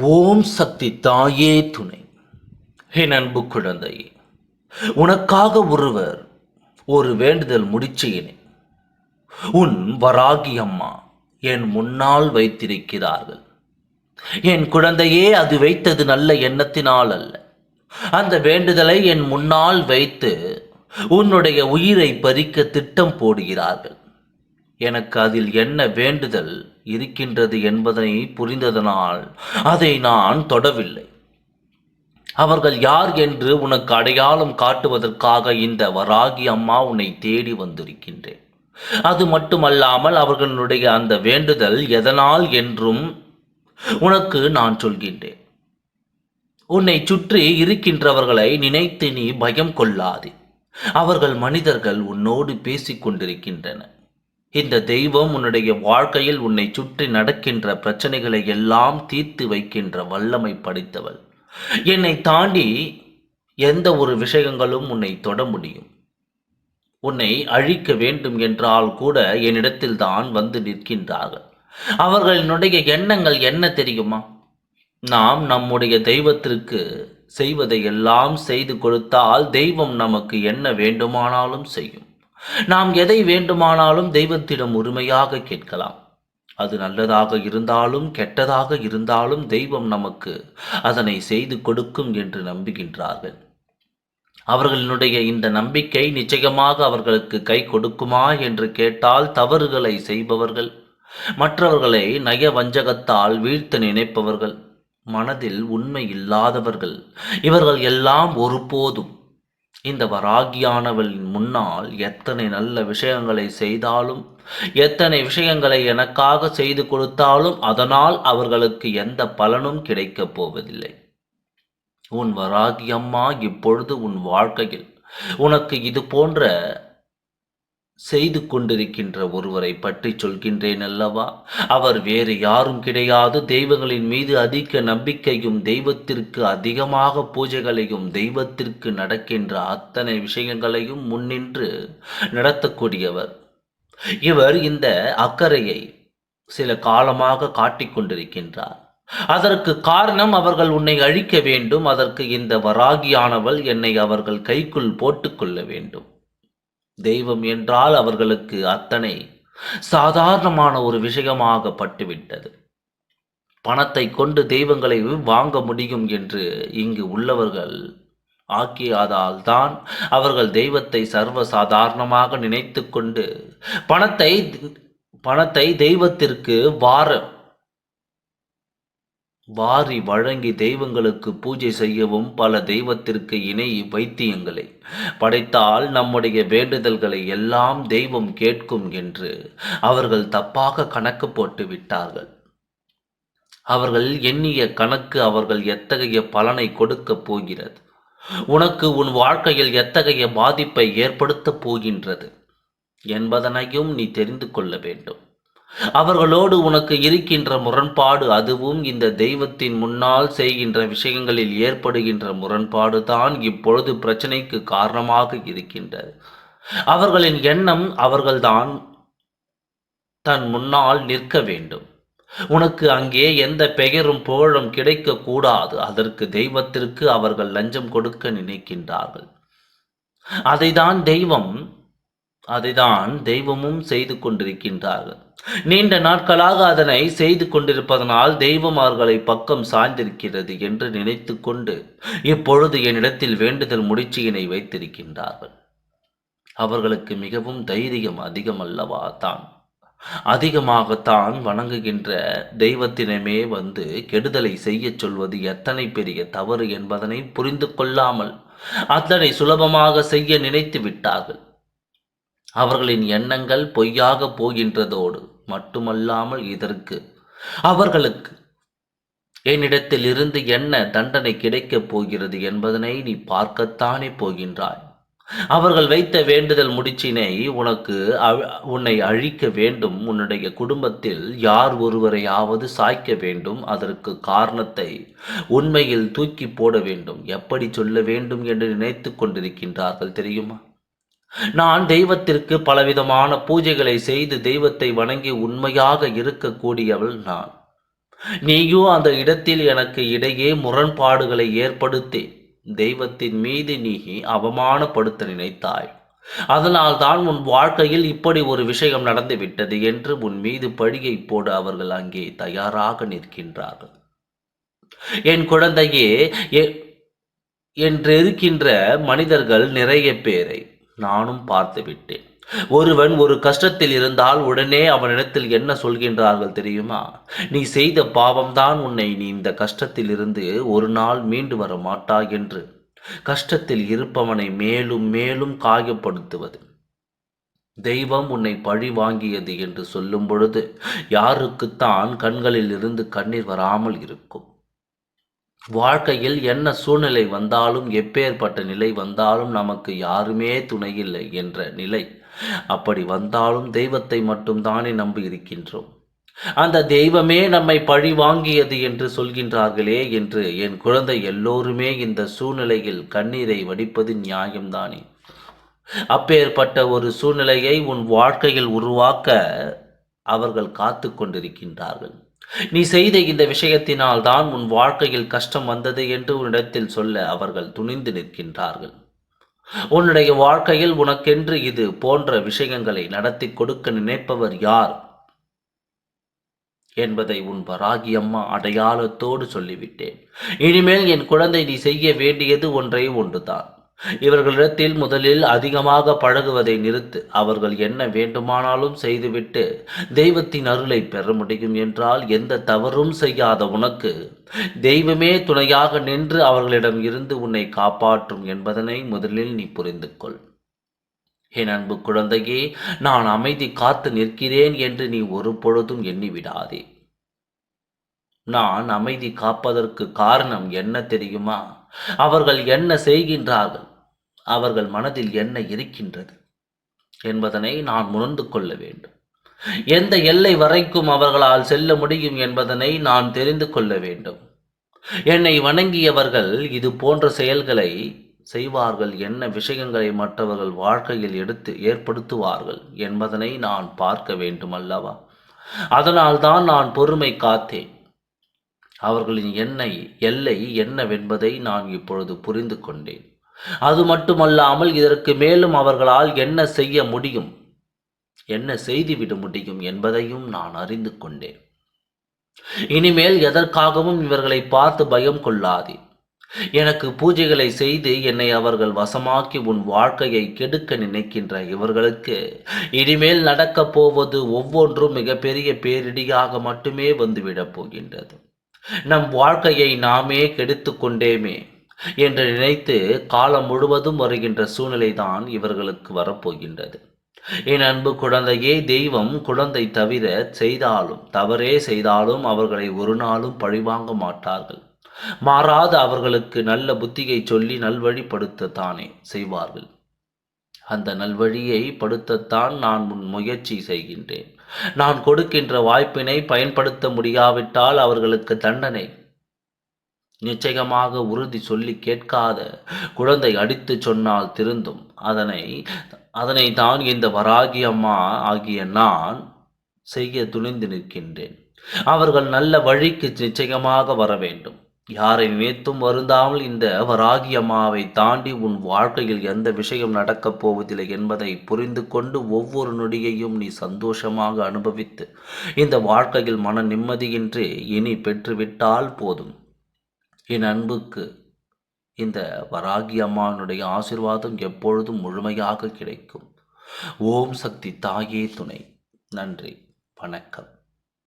ஓம் சக்தி தாயே துணை. என் அன்பு குழந்தையே உனக்காக ஒருவர் ஒரு வேண்டுதல் முடிச்சேனே உன் வராகி அம்மா என் முன்னால் வைத்திருக்கிறார்கள். என் குழந்தையே அது வைத்தது நல்ல எண்ணத்தினால் அல்ல. அந்த வேண்டுதலை என் முன்னால் வைத்து உன்னுடைய உயிரை பறிக்க திட்டம் போடுகிறார்கள். எனக்கு அதில் என்ன வேண்டுதல் இருக்கின்றது என்பதை புரிந்ததனால் அதை நான் தொடவில்லை. அவர்கள் யார் என்று உனக்கு அடையாளம் காட்டுவதற்காக இந்த வராகி அம்மா உன்னை தேடி வந்திருக்கின்றேன். அது மட்டுமல்லாமல் அவர்களுடைய அந்த வேண்டுதல் எதனால் என்றும் உனக்கு நான் சொல்கின்றேன். உன்னை சுற்றி இருக்கின்றவர்களை நினைத்து நீ பயம் கொள்ளாதே. அவர்கள் மனிதர்கள் உன்னோடு பேசிக் கொண்டிருக்கின்றனர் இந்த தெய்வம் உன்னுடைய வாழ்க்கையில் உன்னை சுற்றி நடக்கின்ற பிரச்சனைகளை எல்லாம் தீர்த்து வைக்கின்ற வல்லமை படைத்தவள். என்னை தாண்டி எந்த ஒரு விஷயங்களும் உன்னை தொட முடியும். உன்னை அழிக்க வேண்டும் என்றால் கூட என்னிடத்தில் தான் வந்து நிற்கின்றார்கள். அவர்களினுடைய எண்ணங்கள் என்ன தெரியுமா? நாம் நம்முடைய தெய்வத்திற்கு செய்வதை எல்லாம் செய்து கொடுத்தால் தெய்வம் நமக்கு என்ன வேண்டுமானாலும் செய்யும். நாம் எதை வேண்டுமானாலும் தெய்வத்திடம் உரிமையாக கேட்கலாம். அது நல்லதாக இருந்தாலும் கெட்டதாக இருந்தாலும் தெய்வம் நமக்கு அதனை செய்து கொடுக்கும் என்று நம்புகின்றார்கள். அவர்களினுடைய இந்த நம்பிக்கை நிச்சயமாக அவர்களுக்கு கை கொடுக்குமா என்று கேட்டால் தவறுகளை செய்பவர்கள் மற்றவர்களை நய வஞ்சகத்தால் வீழ்த்த நினைப்பவர்கள் மனதில் உண்மை இல்லாதவர்கள் இவர்கள் எல்லாம் ஒருபோதும் இந்த வராகியானவளின் முன்னால் எத்தனை நல்ல விஷயங்களை செய்தாலும் எத்தனை விஷயங்களை எனக்காக செய்து கொடுத்தாலும் அதனால் அவர்களுக்கு எந்த பலனும் கிடைக்கப் போவதில்லை. உன் வராகி அம்மா இப்பொழுது உன் வாழ்க்கையில் உனக்கு இது போன்ற செய்து கொண்டிருக்கின்ற ஒருவரை பற்றி சொல்கின்றேன் அல்லவா? அவர் வேறு யாரும் கிடையாது. தெய்வங்களின் மீது அதிக நம்பிக்கையும் தெய்வத்திற்கு அதிகமாக பூஜைகளையும் தெய்வத்திற்கு நடக்கின்ற அத்தனை விஷயங்களையும் முன்னின்று நடத்தக்கூடியவர். இவர் இந்த அக்கறையை சில காலமாக காட்டிக்கொண்டிருக்கின்றார் அதற்கு காரணம் அவர்கள் உன்னை அழிக்க வேண்டும். அதற்கு இந்த வராகியானவள் என்னை அவர்கள் கைக்குள் போட்டுக்கொள்ள வேண்டும். தெய்வம் என்றால் அவர்களுக்கு அத்தனை சாதாரணமான ஒரு விஷயமாக பட்டுவிட்டது. பணத்தை கொண்டு தெய்வங்களை வாங்க முடியும் என்று இங்கு உள்ளவர்கள் ஆக்கியதால் தான் அவர்கள் தெய்வத்தை சர்வ சாதாரணமாக நினைத்து கொண்டு பணத்தை பணத்தை தெய்வத்திற்கு வார வாரி வழங்கி தெய்வங்களுக்கு பூஜை செய்யவும் பல தெய்வத்திற்கு இணை வைத்தியங்களை. படைத்தால் நம்முடைய வேண்டுதல்களை எல்லாம் தெய்வம் கேட்கும் என்று அவர்கள் தப்பாக கணக்கு போட்டு விட்டார்கள். அவர்கள் எண்ணிய கணக்கு அவர்கள் எத்தகைய பலனை கொடுக்கப் போகிறது? உனக்கு உன் வாழ்க்கையில் எத்தகைய பாதிப்பை ஏற்படுத்தப் போகின்றது என்பதனையும் நீ தெரிந்து கொள்ள வேண்டும். அவர்களோடு உனக்கு இருக்கின்ற முரண்பாடு அதுவும் இந்த தெய்வத்தின் முன்னால் செய்கின்ற விஷயங்களில் ஏற்படுகின்ற முரண்பாடு தான் இப்பொழுது பிரச்சனைக்கு காரணமாக இருக்கின்றது. அவர்களின் எண்ணம் அவர்கள்தான் தன் முன்னால் நிற்க வேண்டும். உனக்கு அங்கே எந்த பெயரும் புகழும் கிடைக்க கூடாது. அதற்கு தெய்வத்திற்கு அவர்கள் லஞ்சம் கொடுக்க நினைக்கின்றார்கள். அதைதான் தெய்வம் அதைதான் தெய்வமும் செய்து கொண்டிருக்கின்றார்கள். நீண்ட நாட்களாக அதனை செய்து கொண்டிருப்பதனால் தெய்வம் அவர்களை பக்கம் சாய்ந்திருக்கிறது என்று நினைத்து கொண்டு இப்பொழுது என்னிடத்தில் வேண்டுதல் முடிச்சியினை வைத்திருக்கின்றார்கள். அவர்களுக்கு மிகவும் தைரியம் அதிகம் அல்லவா தான். அதிகமாகத்தான் வணங்குகின்ற தெய்வத்தினமே வந்து கெடுதலை செய்யச் சொல்வது எத்தனை பெரிய தவறு என்பதனை புரிந்து கொள்ளாமல் அத்தனை சுலபமாக செய்ய நினைத்து விட்டார்கள். அவர்களின் எண்ணங்கள் பொய்யாக போகின்றதோடு மட்டுமல்லாமல் இதற்கு. அவர்களுக்கு என்னிடத்தில் இருந்து என்ன தண்டனை கிடைக்கப் போகிறது என்பதனை நீ பார்க்கத்தானே போகின்றாய். அவர்கள் வைத்த வேண்டுதல் முடிச்சினை உனக்கு உன்னை அழிக்க வேண்டும். உன்னுடைய குடும்பத்தில் யார் ஒருவரையாவது சாய்க்க வேண்டும். அதற்கு காரணத்தை உண்மையில் தூக்கி போட வேண்டும். எப்படி சொல்ல வேண்டும் என்று நினைத்து கொண்டிருக்கின்றார்கள் தெரியுமா? நான் தெய்வத்திற்கு பலவிதமான பூஜைகளை செய்து தெய்வத்தை வணங்கி உண்மையாக இருக்கக்கூடியவள் நான். நீயும் அந்த இடத்தில் எனக்கு இடையே முரண்பாடுகளை ஏற்படுத்தி. தெய்வத்தின் மீது நீ அவமானப்படுத்த நினைத்தாய். அதனால் தான் உன் வாழ்க்கையில் இப்படி ஒரு விஷயம் நடந்துவிட்டது என்று உன் மீது பழியை போட அவர்கள் அங்கே தயாராக நிற்கின்றார்கள். என் குழந்தையே என்றிருக்கின்ற மனிதர்கள் நிறைய பேரை நானும் பார்த்து விட்டேன். ஒருவன் ஒரு கஷ்டத்தில் இருந்தால் உடனே அவனிடத்தில் என்ன சொல்கின்றார்கள் தெரியுமா? நீ செய்த பாவம்தான் உன்னை நீ இந்த கஷ்டத்தில் இருந்து ஒரு நாள் மீண்டு வர மாட்டாய் என்று. கஷ்டத்தில் இருப்பவனை மேலும் மேலும் காயப்படுத்துவது. தெய்வம் உன்னை பழி வாங்கியது என்று சொல்லும் பொழுது யாருக்குத்தான் கண்களில் இருந்து கண்ணீர் வராமல் இருக்கும். வாழ்க்கையில் என்ன சூழ்நிலை வந்தாலும் எப்பேற்பட்ட நிலை வந்தாலும் நமக்கு யாருமே துணையில்லை என்ற நிலை. அப்படி வந்தாலும் தெய்வத்தை மட்டும்தானே நம்பி இருக்கின்றோம். அந்த தெய்வமே நம்மை பழி வாங்கியது என்று சொல்கின்றார்களே என்று என் குழந்தை எல்லோருமே இந்த சூழ்நிலையில் கண்ணீரை வடிப்பது நியாயம்தானே? அப்பேற்பட்ட ஒரு சூழ்நிலையை உன் வாழ்க்கையில் உருவாக்க அவர்கள் காத்து கொண்டிருக்கின்றார்கள். நீ செய்த இந்த விஷயத்தினால் தான் உன் வாழ்க்கையில் கஷ்டம் வந்தது என்று உன்னிடத்தில் சொல்ல அவர்கள் துணிந்து நிற்கின்றார்கள். உன்னுடைய வாழ்க்கையில் உனக்கென்று இது போன்ற விஷயங்களை நடத்தி கொடுக்க நினைப்பவர் யார்? என்பதை உன் வராகி அம்மா அடையாளத்தோடு சொல்லிவிட்டேன். இனிமேல் என் குழந்தை நீ செய்ய வேண்டியது ஒன்றே ஒன்றுதான். இவர்களிடத்தில் முதலில் அதிகமாக பழகுவதை நிறுத்து அவர்கள் என்ன வேண்டுமானாலும் செய்துவிட்டு தெய்வத்தின் அருளை பெற முடியும் என்றால் எந்த தவறும் செய்யாத உனக்கு தெய்வமே துணையாக நின்று அவர்களிடம் இருந்து உன்னை காப்பாற்றும் என்பதனை முதலில் நீ புரிந்து கொள் என் அன்பு குழந்தையே நான் அமைதி காத்து நிற்கிறேன் என்று நீ ஒரு பொழுதும் எண்ணிவிடாதே. நான் அமைதி காப்பதற்கு காரணம் என்ன தெரியுமா? அவர்கள் என்ன செய்கின்றார்கள்? அவர்கள் மனதில் என்ன இருக்கின்றது? என்பதனை நான் உணர்ந்து கொள்ள வேண்டும். எந்த எல்லை வரைக்கும் அவர்களால் செல்ல முடியும் என்பதனை நான் தெரிந்து கொள்ள வேண்டும். என்னை வணங்கியவர்கள் இது போன்ற செயல்களை செய்வார்கள். என்ன விஷயங்களை மற்றவர்கள் வாழ்க்கையில் எடுத்து ஏற்படுத்துவார்கள் என்பதனை நான் பார்க்க வேண்டும் அல்லவா? அதனால்தான் நான் பொறுமை காத்தேன். அவர்களின் எண்ணெய் எல்லை என்னவென்பதை நான் இப்பொழுது புரிந்து கொண்டேன். அது மட்டுமல்லாமல் இதற்கு மேலும் அவர்களால் என்ன செய்ய முடியும் என்ன செய்துவிட முடியும் என்பதையும் நான் அறிந்து கொண்டேன். இனிமேல் எதற்காகவும் இவர்களை பார்த்து பயம் கொள்ளாதே. எனக்கு பூஜைகளை செய்து என்னை அவர்கள் வசமாக்கி உன் வாழ்க்கையை கெடுக்க நினைக்கின்ற இவர்களுக்கு இனிமேல் நடக்கப் போவது ஒவ்வொன்றும் மிகப்பெரிய பேரிடியாக மட்டுமே வந்துவிடப் போகின்றது. நம் வாழ்க்கையை நாமே கெடுத்து கொண்டேமே என்று நினைத்து காலம் முழுவதும் வருகின்ற சூழ்நிலைதான் இவர்களுக்கு வரப்போகின்றது. என் அன்பு குழந்தையே தெய்வம் குழந்தை தவிர செய்தாலும் தவறே செய்தாலும் அவர்களை ஒரு நாளும் பழிவாங்க மாட்டார்கள். மாறாத அவர்களுக்கு நல்ல புத்தியை சொல்லி நல்வழிப்படுத்தத்தானே செய்வார்கள். அந்த நல்வழியை படுத்தத்தான் நான் முன் முயற்சி செய்கின்றேன். நான் கொடுக்கின்ற வாய்ப்பினை பயன்படுத்த முடியாவிட்டால் அவர்களுக்கு தண்டனை. நிச்சயமாக உறுதி சொல்லி கேட்காத குழந்தை அடித்து சொன்னால் திருந்தும். அதனை அதனை தான் இந்த வராகி அம்மா ஆகிய நான் செய்ய துணிந்து நிற்கின்றேன். அவர்கள் நல்ல வழிக்கு நிச்சயமாக வர வேண்டும். யாரை நினைத்தும் வருந்தாமல் இந்த வராகி அம்மாவை தாண்டி உன் வாழ்க்கையில் எந்த விஷயம் நடக்கப் போவதில்லை என்பதை புரிந்து கொண்டு ஒவ்வொரு நொடியையும் நீ சந்தோஷமாக அனுபவித்து இந்த வாழ்க்கையில் மன நிம்மதியின்றி இனி பெற்றுவிட்டால் போதும். என் அன்புக்கு இந்த வராகி அம்மானுடைய ஆசிர்வாதம் எப்பொழுதும் முழுமையாக கிடைக்கும். ஓம் சக்தி தாயே துணை. நன்றி. வணக்கம்.